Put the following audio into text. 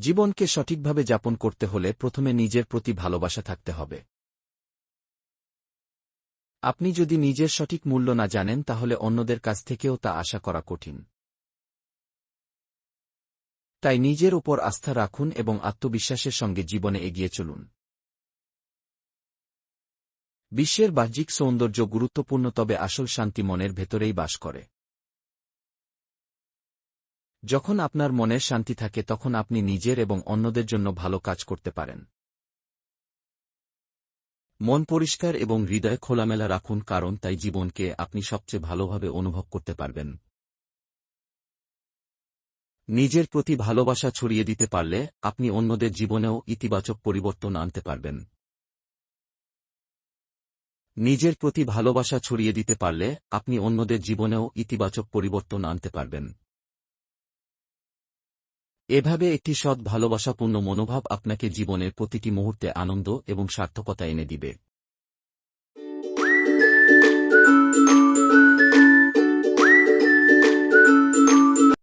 জীবনকে সঠিকভাবে যাপন করতে হলে প্রথমে নিজের প্রতি ভালোবাসা থাকতে হবে। আপনি যদি নিজের সঠিক মূল্য না জানেন, তাহলে অন্যদের কাছ থেকেও তা আশা করা কঠিন। তাই নিজের উপর আস্থা রাখুন এবং আত্মবিশ্বাসের সঙ্গে জীবনে এগিয়ে চলুন। বিশ্বের বাহ্যিক সৌন্দর্য গুরুত্বপূর্ণ, তবে আসল শান্তি মনের ভেতরেই বাস করে। যখন আপনার মনের শান্তি থাকে তখন আপনি নিজের এবং অন্যদের জন্য ভালো কাজ করতে পারেন। মন পরিষ্কার এবং হৃদয় খোলামেলা রাখুন কারণ তাই জীবনকে আপনি সবচেয়ে ভালোভাবে অনুভব করতে পারবেন। নিজের প্রতি ভালোবাসা ছড়িয়ে দিতে পারলে আপনি অন্যদের জীবনেও ইতিবাচক পরিবর্তন আনতে পারবেন। নিজের প্রতি ভালোবাসা ছড়িয়ে দিতে পারলে আপনি অন্যদের জীবনেও ইতিবাচক পরিবর্তন আনতে পারবেন। এভাবে একটি সৎ ভালোবাসাপূর্ণ মনোভাব আপনাকে জীবনের প্রতিটি মুহূর্তে আনন্দ এবং সার্থকতা এনে দিবে।